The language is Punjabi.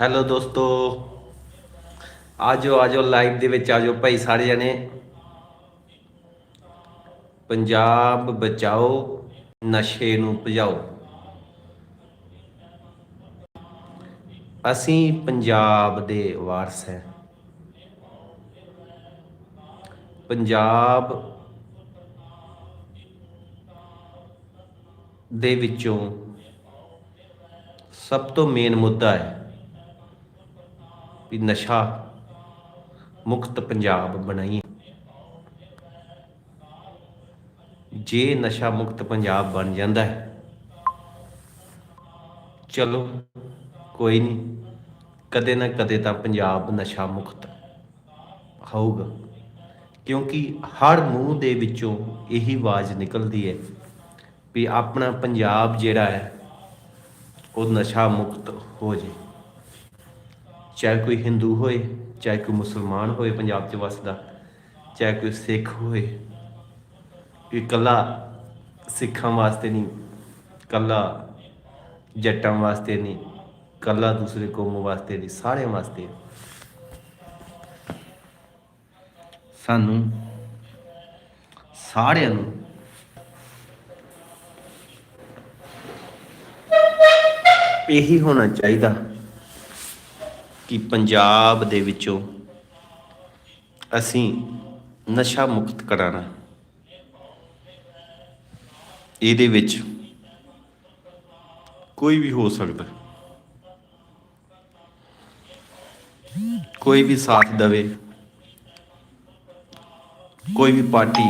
ਹੈਲੋ ਦੋਸਤੋ। ਆਜੋ ਆਜੋ ਲਾਈਵ ਦੇ ਵਿੱਚ ਆਜੋ ਭਾਈ ਸਾਰੇ ਜਣੇ। ਪੰਜਾਬ ਬਚਾਓ, ਨਸ਼ੇ ਨੂੰ ਭਜਾਓ। ਅਸੀਂ ਪੰਜਾਬ ਦੇ ਵਾਰਸ ਹੈ। ਪੰਜਾਬ ਦੇ ਵਿੱਚੋਂ ਸਭ ਤੋਂ ਮੇਨ ਮੁੱਦਾ ਹੈ। ਵੀ ਨਸ਼ਾ ਮੁਕਤ ਪੰਜਾਬ ਬਣਾਈਏ। ਜੇ ਨਸ਼ਾ ਮੁਕਤ ਪੰਜਾਬ ਬਣ ਜਾਂਦਾ ਹੈ, ਚਲੋ ਕੋਈ ਨਹੀਂ, ਕਦੇ ਨਾ ਕਦੇ ਤਾਂ ਪੰਜਾਬ ਨਸ਼ਾ ਮੁਕਤ ਹੋਊਗਾ। ਕਿਉਂਕਿ ਹਰ ਮੂੰਹ ਦੇ ਵਿੱਚੋਂ ਇਹੀ ਆਵਾਜ਼ ਨਿਕਲਦੀ ਹੈ ਵੀ ਆਪਣਾ ਪੰਜਾਬ ਜਿਹੜਾ ਹੈ, ਉਹ ਨਸ਼ਾ ਮੁਕਤ ਹੋ ਜੇ ਚਾਹੇ ਕੋਈ ਹਿੰਦੂ ਹੋਏ, ਚਾਹੇ ਕੋਈ ਮੁਸਲਮਾਨ ਹੋਏ ਪੰਜਾਬ 'ਚ ਵਸਦਾ, ਚਾਹੇ ਕੋਈ ਸਿੱਖ ਹੋਏ ਇਹ ਇਕੱਲਾ ਸਿੱਖਾਂ ਵਾਸਤੇ ਨਹੀਂ ਇਕੱਲਾ ਜੱਟਾਂ ਵਾਸਤੇ ਨਹੀਂ ਇਕੱਲਾ ਦੂਸਰੇ ਕੌਮ ਵਾਸਤੇ ਨਹੀਂ, ਸਾਰਿਆਂ ਵਾਸਤੇ ਸਾਨੂੰ ਸਾਰਿਆਂ ਨੂੰ ਇਹੀ ਹੋਣਾ ਚਾਹੀਦਾ। ਕਿ ਪੰਜਾਬ ਦੇ ਵਿੱਚੋਂ ਅਸੀਂ ਨਸ਼ਾ ਮੁਕਤ ਕਰਾਣਾ ਇਹਦੇ ਵਿੱਚ ਕੋਈ ਵੀ ਹੋ ਸਕਦਾ ਕੋਈ ਵੀ ਸਾਥ ਦੇਵੇ। ਕੋਈ ਵੀ ਪਾਰਟੀ